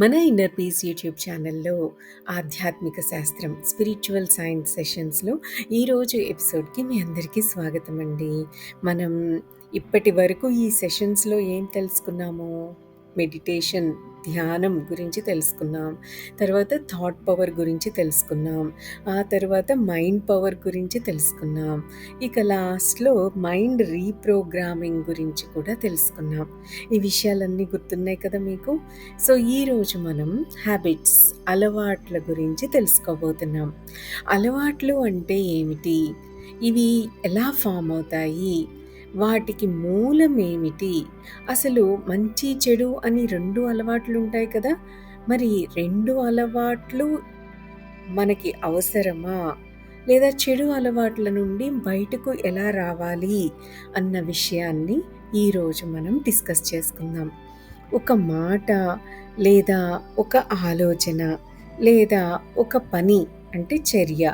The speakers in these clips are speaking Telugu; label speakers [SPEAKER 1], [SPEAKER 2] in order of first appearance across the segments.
[SPEAKER 1] మన ఇన్నర్ పీస్ యూట్యూబ్ ఛానల్లో ఆధ్యాత్మిక శాస్త్రం స్పిరిచువల్ సైన్స్ సెషన్స్లో ఈరోజు ఎపిసోడ్కి మీ అందరికీ స్వాగతం అండి. మనం ఇప్పటి వరకు ఈ సెషన్స్లో ఏం తెలుసుకున్నాము? మెడిటేషన్ ధ్యానం గురించి తెలుసుకున్నాం. తర్వాత థాట్ పవర్ గురించి తెలుసుకున్నాం. ఆ తర్వాత మైండ్ పవర్ గురించి తెలుసుకున్నాం. ఇక లాస్ట్లో మైండ్ రీప్రోగ్రామింగ్ గురించి కూడా తెలుసుకున్నాం. ఈ విషయాలన్నీ గుర్తున్నాయి కదా మీకు? సో ఈరోజు మనం హ్యాబిట్స్ అలవాట్ల గురించి తెలుసుకోబోతున్నాం. అలవాట్లు అంటే ఏమిటి? ఇవి ఎలా ఫామ్ అవుతాయి? వాటికి మూలమేమిటి? అసలు మంచి చెడు అని రెండు అలవాట్లు ఉంటాయి కదా. మరి రెండు అలవాట్లు మనకి అవసరమా? లేదా చెడు అలవాట్ల నుండి బయటకు ఎలా రావాలి? అన్న విషయాన్ని ఈరోజు మనం డిస్కస్ చేసుకుందాం. ఒక మాట లేదా ఒక ఆలోచన లేదా ఒక పని అంటే చర్య.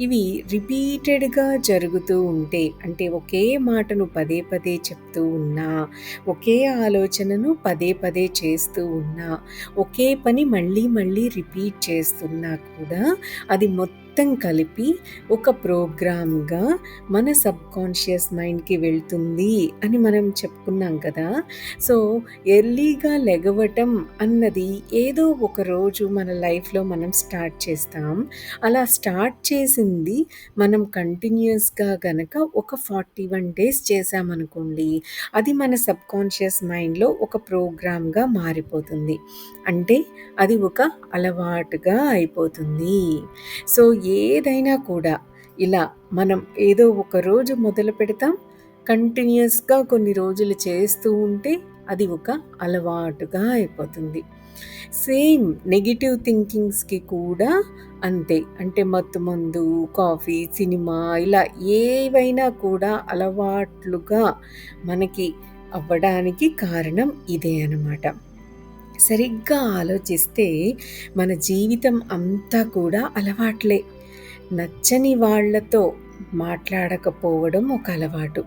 [SPEAKER 1] ఇవి రిపీటెడ్గా జరుగుతూ ఉంటే అంటే ఒకే మాటను పదే పదే చెప్తూ ఉన్నా ఒకే ఆలోచనను పదే పదే చేస్తూ ఉన్నా ఒకే పని మళ్ళీ మళ్ళీ రిపీట్ చేస్తున్నా కూడా అది మొత్తం మొత్తం కలిపి ఒక ప్రోగ్రామ్గా మన సబ్కాన్షియస్ మైండ్కి వెళ్తుంది అని మనం చెప్పుకున్నాం కదా. సో ఎర్లీగా లెగవటం అన్నది ఏదో ఒక రోజు మన లైఫ్లో మనం స్టార్ట్ చేస్తాం. అలా స్టార్ట్ చేసింది మనం కంటిన్యూస్గా గనక ఒక ఫార్టీ వన్ డేస్ చేసామనుకోండి అది మన సబ్కాన్షియస్ మైండ్లో ఒక ప్రోగ్రామ్గా మారిపోతుంది. అంటే అది ఒక అలవాటుగా అయిపోతుంది. సో ఏదైనా కూడా ఇలా మనం ఏదో ఒక రోజు మొదలు పెడతాం. కంటిన్యూస్గా కొన్ని రోజులు చేస్తూ ఉంటే అది ఒక అలవాటుగా అయిపోతుంది. సేమ్ నెగిటివ్ థింకింగ్స్కి కూడా అంతే. అంటే మత్తు మందు కాఫీ సినిమా ఇలా ఏవైనా కూడా అలవాట్లుగా మనకి అవ్వడానికి కారణం ఇదే అనమాట సరిగ్గా ఆలోచిస్తే మన జీవితం అంతా కూడా అలవాట్లే. నచ్చని వాళ్ళతో మాట్లాడకపోవడం ఒక అలవాటు.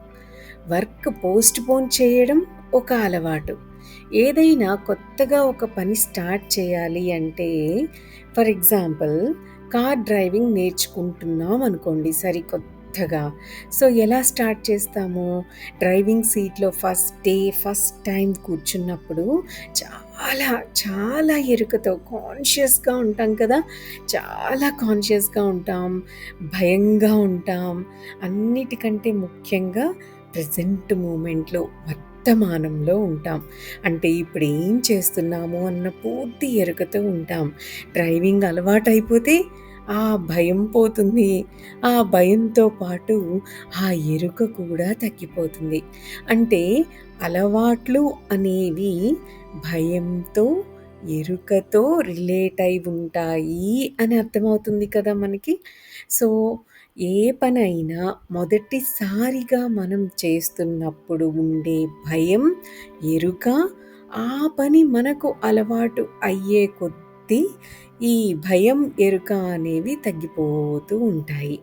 [SPEAKER 1] వర్క్ పోస్ట్ పోన్ చేయడం ఒక అలవాటు. ఏదైనా కొత్తగా ఒక పని స్టార్ట్ చేయాలి అంటే ఫర్ ఎగ్జాంపుల్ కార్ డ్రైవింగ్ నేర్చుకుంటున్నాం అనుకోండి సరికొత్త కొత్తగా. సో ఎలా స్టార్ట్ చేస్తాము? డ్రైవింగ్ సీట్లో ఫస్ట్ డే ఫస్ట్ టైం కూర్చున్నప్పుడు చాలా చాలా ఎరుకతో కాన్షియస్గా ఉంటాం కదా? చాలా కాన్షియస్గా ఉంటాం భయంగా ఉంటాం. అన్నిటికంటే ముఖ్యంగా ప్రజెంట్ మూమెంట్లో వర్తమానంలో ఉంటాం. అంటే ఇప్పుడు ఏం చేస్తున్నాము అన్న పూర్తి ఎరుకతో ఉంటాం. డ్రైవింగ్ అలవాటు అయిపోతే ఆ భయం పోతుంది. ఆ భయంతో పాటు ఆ ఎరుక కూడా తగ్గిపోతుంది. అంటే అలవాట్లు అనేవి భయంతో ఎరుకతో రిలేట్ అయి ఉంటాయి అని అర్థమవుతుంది కదా మనకి. సో ఏ పనైనా మొదటిసారిగా మనం చేస్తున్నప్పుడు ఉండే భయం ఎరుక ఆ పని మనకు అలవాటు అయ్యే కొద్ది ఈ భయం ఎరుక అనేవి తగ్గిపోతూ ఉంటాయి.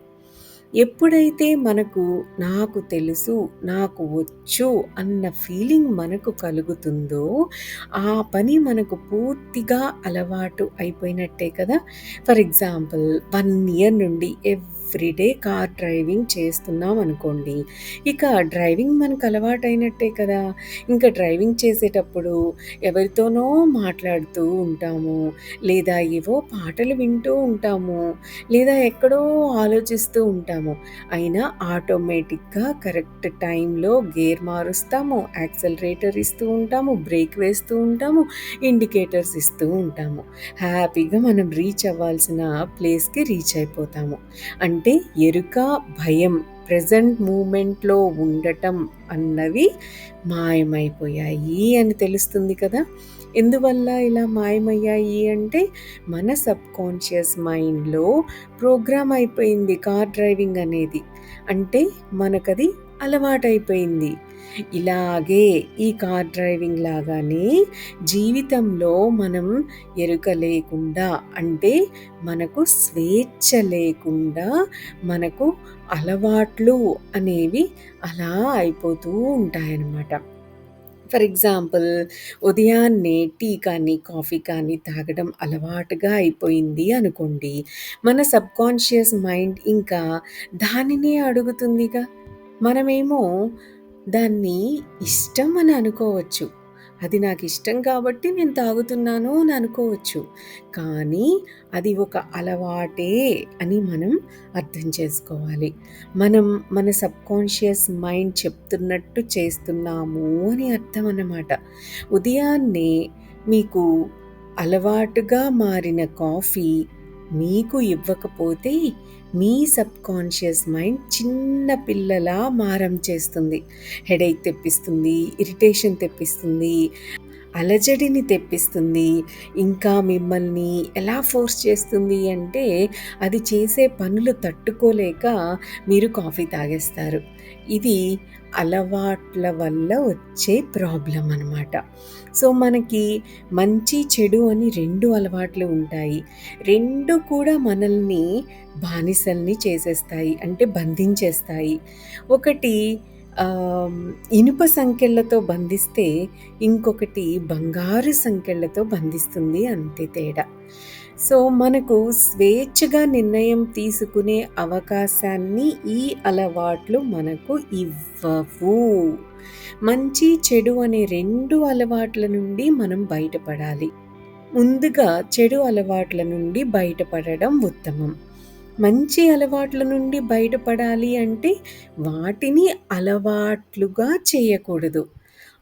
[SPEAKER 1] ఎప్పుడైతే మనకు నాకు తెలుసు నాకు వచ్చు అన్న ఫీలింగ్ మనకు కలుగుతుందో ఆ పని మనకు పూర్తిగా అలవాటు అయిపోయినట్టే కదా. ఫర్ ఎగ్జాంపుల్ వన్ ఇయర్ నుండి ఎవ్ ఎవ్రీడే కార్ డ్రైవింగ్ చేస్తున్నాం అనుకోండి. ఇక డ్రైవింగ్ మనకు అలవాటైనట్టే కదా. ఇంకా డ్రైవింగ్ చేసేటప్పుడు ఎవరితోనో మాట్లాడుతూ ఉంటాము. లేదా ఏవో పాటలు వింటూ ఉంటాము. లేదా ఎక్కడో ఆలోచిస్తూ ఉంటాము. అయినా ఆటోమేటిక్గా కరెక్ట్ టైంలో గేర్ మారుస్తాము. యాక్సలరేటర్ ఇస్తూ ఉంటాము. బ్రేక్ వేస్తూ ఉంటాము. ఇండికేటర్స్ ఇస్తూ ఉంటాము. హ్యాపీగా మనం రీచ్ అవ్వాల్సిన ప్లేస్కి రీచ్ అయిపోతాము. అండ్ అంటే ఎరుక భయం ప్రజెంట్ మూమెంట్లో ఉండటం అన్నవి మాయమైపోయాయి అని తెలుస్తుంది కదా. ఎందువల్ల ఇలా మాయమయ్యాయి అంటే మన సబ్ కాన్షియస్ మైండ్లో ప్రోగ్రామ్ అయిపోయింది కార్ డ్రైవింగ్ అనేది. అంటే మనకది అలవాటైపోయింది. ఇలాగే ఈ కార్ డ్రైవింగ్ లాగానే జీవితంలో మనం ఎరుక లేకుండా అంటే మనకు స్వేచ్ఛ లేకుండా మనకు అలవాట్లు అనేవి అలా అయిపోతూ ఉంటాయన్నమాట ఫర్ ఎగ్జాంపుల్ ఉదయాన్నే టీ కానీ, కాఫీ కానీ తాగడం అలవాటుగా అయిపోయింది అనుకోండి. మన సబ్‌కాన్షియస్ మైండ్ ఇంకా దానినే అడుగుతుందిగా. మనమేమో దాన్ని ఇష్టం అని అనుకోవచ్చు. అది నాకు ఇష్టం కాబట్టి నేను తాగుతున్నాను అని అనుకోవచ్చు. కానీ అది ఒక అలవాటే అని మనం అర్థం చేసుకోవాలి. మనం మన సబ్‌కాన్షియస్ మైండ్ చెప్తున్నట్టు చేస్తున్నాము అని అర్థం అన్నమాట. ఉదయాన్నే మీకు అలవాటుగా మారిన కాఫీ మీకు ఇవ్వకపోతే మీ సబ్‌కాన్షియస్ మైండ్ చిన్న పిల్లలా మారం చేస్తుంది. హెడేక్ తెప్పిస్తుంది, ఇరిటేషన్ తెప్పిస్తుంది, అలజడిని తెప్పిస్తుంది. ఇంకా మిమ్మల్ని ఎలా ఫోర్స్ చేస్తుంది అంటే అది చేసే పనులు తట్టుకోలేక మీరు కాఫీ తాగేస్తారు. ఇది అలవాట్ల వల్ల వచ్చే ప్రాబ్లం అనమాట. సో, మనకి మంచి, చెడు అని రెండు అలవాట్లు ఉంటాయి. రెండు కూడా మనల్ని బానిసల్ని చేసేస్తాయి. అంటే బంధించేస్తాయి. ఒకటి ఇనుప సంకెళ్ళతో బంధిస్తే, ఇంకొకటి బంగారు సంకెళ్ళతో బంధిస్తుంది అంతే తేడా. సో, మనకు స్వేచ్ఛగా నిర్ణయం తీసుకునే అవకాశాన్ని ఈ అలవాట్లు మనకు ఇవ్వవు. మంచి, చెడు అనే రెండు అలవాట్ల నుండి మనం బయటపడాలి. ముందుగా చెడు అలవాట్ల నుండి బయటపడడం ఉత్తమం. మంచి అలవాట్ల నుండి బయటపడాలి అంటే వాటిని అలవాట్లుగా చేయకూడదు.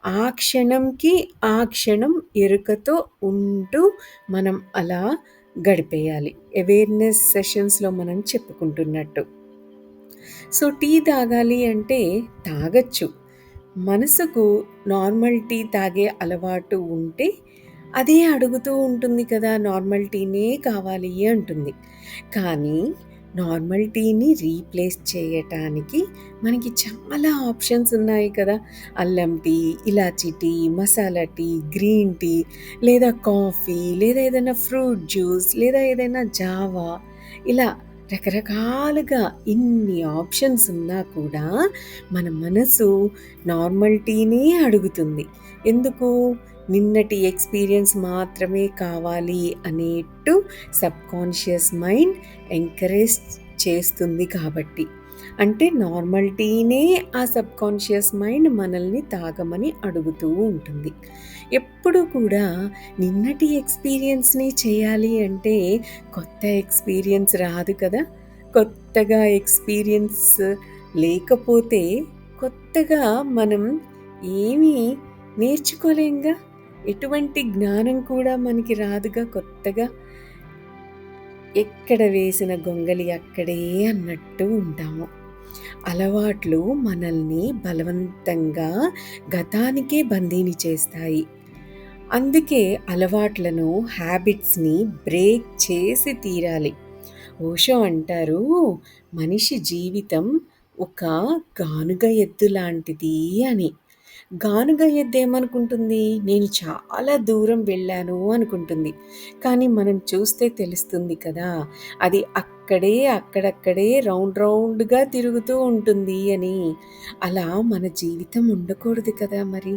[SPEAKER 1] ఆ క్షణంకి, ఆ క్షణం ఎరుకతో ఉంటూ మనం అలా గడిపేయాలి. అవేర్‌నెస్ సెషన్స్‌లో మనం చెప్పుకుంటున్నట్టు. సో, టీ తాగాలి అంటే తాగచ్చు మనసుకు నార్మల్ టీ తాగే అలవాటు ఉంటే అదే అడుగుతూ ఉంటుంది కదా! నార్మల్ టీనే కావాలి అంటుంది. కానీ నార్మల్ టీని రీప్లేస్ చేయటానికి మనకి చాలా ఆప్షన్స్ ఉన్నాయి కదా! అల్లం టీ, ఇలాచీ tea, masala tea, green tea లేదా కాఫీ లేదా ఏదైనా ఫ్రూట్ జ్యూస్ లేదా ఏదైనా జావా ఇలా రకరకాలుగా ఇన్ని ఆప్షన్స్ ఉన్నా కూడా మన మనసు నార్మల్ టీనే అడుగుతుంది. ఎందుకు? నిన్నటి ఎక్స్‌పీరియన్స్ మాత్రమే కావాలి అనేట్టు సబ్‌కాన్షియస్ మైండ్ ఎంకరేజ్ చేస్తుంది కాబట్టి. అంటే నార్మల్ టీనే ఆ సబ్‌కాన్షియస్ మైండ్ మనల్ని తాగమని అడుగుతూ ఉంటుంది. ఎప్పుడు కూడా నిన్నటి ఎక్స్‌పీరియన్స్‌నే చేయాలి అంటే కొత్త ఎక్స్‌పీరియన్స్ రాదు కదా! కొత్తగా ఎక్స్‌పీరియన్స్ లేకపోతే కొత్తగా మనం ఏమీ నేర్చుకోలేంగా. ఎటువంటి జ్ఞానం కూడా మనకి రాదుగా కొత్తగా. ఎక్కడ వేసిన గొంగలి అక్కడే అన్నట్టు ఉంటాము. అలవాట్లు మనల్ని బలవంతంగా గతానికే బందీని చేస్తాయి. అందుకే అలవాట్లను, హ్యాబిట్స్‌ని బ్రేక్ చేసి తీరాలి. ఓషో అంటారు, "మనిషి జీవితం ఒక గానుగ ఎద్దు లాంటిది" అని. గానుగ ఎద్దు ఏమనుకుంటుంది? నేను చాలా దూరం వెళ్ళాను అనుకుంటుంది. కానీ మనం చూస్తే తెలుస్తుంది కదా! అది అక్కడే, అక్కడక్కడే రౌండ్ రౌండ్‌గా తిరుగుతూ ఉంటుంది అని. అలా మన జీవితం ఉండకూడదు కదా మరి.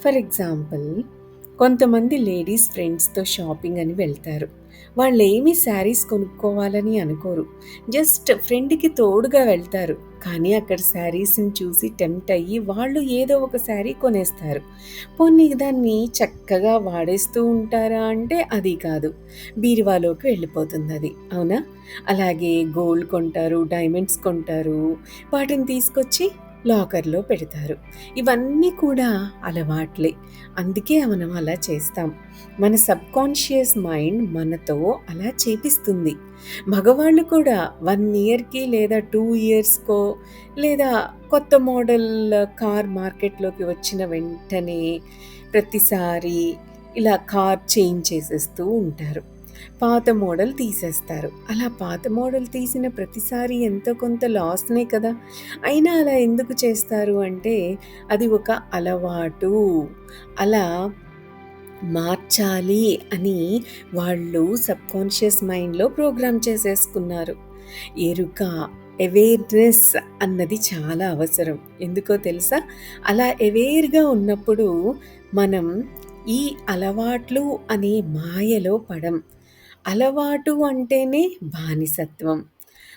[SPEAKER 1] ఫర్ ఎగ్జాంపుల్ కొంతమంది లేడీస్ ఫ్రెండ్స్‌తో షాపింగ్ అని వెళ్తారు. వాళ్ళేమి శారీస్ కొనుక్కోవాలని అనుకోరు. జస్ట్ ఫ్రెండ్‌కి తోడుగా వెళ్తారు. కానీ అక్కడ శారీస్‌ని చూసి టెంప్ట్ అయ్యి వాళ్ళు ఏదో ఒక శారీ కొనేస్తారు. పోనీ దాన్ని చక్కగా వాడేస్తూ ఉంటారా అంటే అది కాదు. బీరువాలోకి వెళ్ళిపోతుంది అది అవునా? అలాగే గోల్డ్ కొంటారు, డైమండ్స్ కొంటారు. వాటిని తీసుకొచ్చి లాకర్‌లో పెడతారు. ఇవన్నీ కూడా అలవాట్లే. అందుకే మనం అలా చేస్తాం. మన సబ్‌కాన్షియస్ మైండ్ మనతో అలా చేపిస్తుంది. మగవాళ్ళు కూడా వన్ ఇయర్‌కి లేదా టూ ఇయర్స్‌కో లేదా కొత్త మోడల్ కార్ మార్కెట్‌లోకి వచ్చిన వెంటనే ప్రతిసారి ఇలా కార్ చేంజ్ చేసేస్తూ ఉంటారు. పాత మోడల్ తీసేస్తారు. అలా పాత మోడల్ తీసిన ప్రతిసారి ఎంతో కొంత లాస్‌నే కదా! అయినా అలా ఎందుకు చేస్తారు అంటే అది ఒక అలవాటు. అలా మార్చాలి అని వాళ్ళు సబ్‌కాన్షియస్ మైండ్‌లో ప్రోగ్రామ్ చేసేసుకున్నారు. ఎరుక అవేర్‌నెస్ అన్నది చాలా అవసరం. ఎందుకో తెలుసా? అలా అవేర్‌గా ఉన్నప్పుడు మనం ఈ అలవాట్లు అనే మాయలో పడం. అలవాటు అంటేనే బానిసత్వం.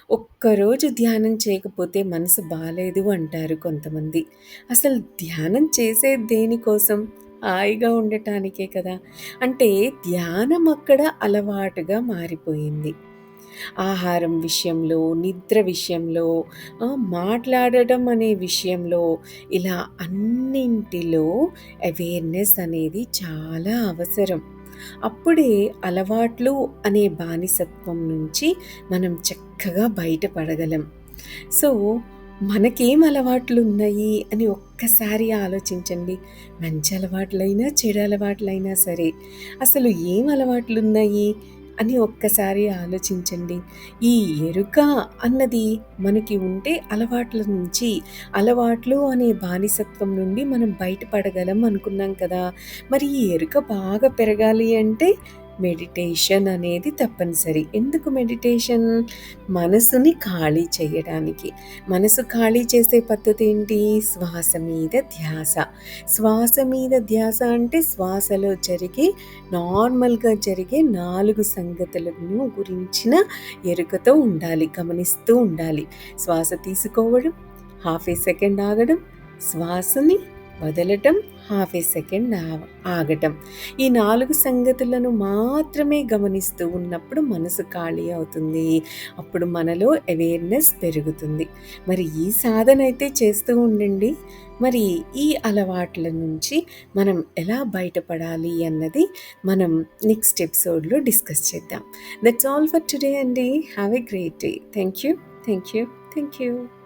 [SPEAKER 1] ఒక్కరోజు ధ్యానం చేయకపోతే మనసు బాగాలేదు అంటారు కొంతమంది. అసలు ధ్యానం చేసేది దేనికోసం? హాయిగా ఉండటానికే కదా! అంటే ధ్యానం అక్కడ అలవాటుగా మారిపోయింది. ఆహారం విషయంలో, నిద్ర విషయంలో, మాట్లాడటం అనే విషయంలో ఇలా అన్నింటిలో అవేర్‌నెస్ అనేది చాలా అవసరం. అప్పుడే అలవాట్లు అనే బానిసత్వం నుంచి మనం చక్కగా బయటపడగలం. సో, మనకేం అలవాట్లు ఉన్నాయి అని ఒక్కసారి ఆలోచించండి. మంచి అలవాట్లైనా, చెడు అలవాట్లైనా సరే. అసలు ఏం అలవాట్లున్నాయి అని ఒక్కసారి ఆలోచించండి. ఈ ఎరుక అన్నది మనకి ఉంటే అలవాట్ల నుంచి, అలవాట్లు అనే బానిసత్వం నుండి మనం బయటపడగలం అనుకున్నాం కదా! మరి ఈ ఎరుక బాగా పెరగాలి అంటే మెడిటేషన్ అనేది తప్పనిసరి. ఎందుకు మెడిటేషన్? మనసుని ఖాళీ చేయడానికి. మనసు ఖాళీ చేసే పద్ధతి ఏంటి? శ్వాస మీద ధ్యాస. శ్వాస మీద ధ్యాస అంటే శ్వాసలో జరిగే నార్మల్‌గా జరిగే నాలుగు సంగతులను గురించిన ఎరుకతో ఉండాలి. గమనిస్తూ ఉండాలి. శ్వాస తీసుకోవడం, హాఫ్ ఏ సెకండ్ ఆగడం, శ్వాసని వదలటం, హాఫ్ ఏ సెకండ్ ఆగటం. ఈ నాలుగు సంగతులను మాత్రమే గమనిస్తూ ఉన్నప్పుడు మనసు ఖాళీ అవుతుంది. అప్పుడు మనలో అవేర్‌నెస్ పెరుగుతుంది. మరి ఈ సాధన అయితే చేస్తూ ఉండండి. మరి ఈ అలవాట్ల నుంచి మనం ఎలా బయటపడాలి అన్నది మనం నెక్స్ట్ ఎపిసోడ్‌లో డిస్కస్ చేద్దాం. దట్స్ ఆల్ ఫర్ టుడే అండి. Have a great day. Thank you. Thank you. Thank you.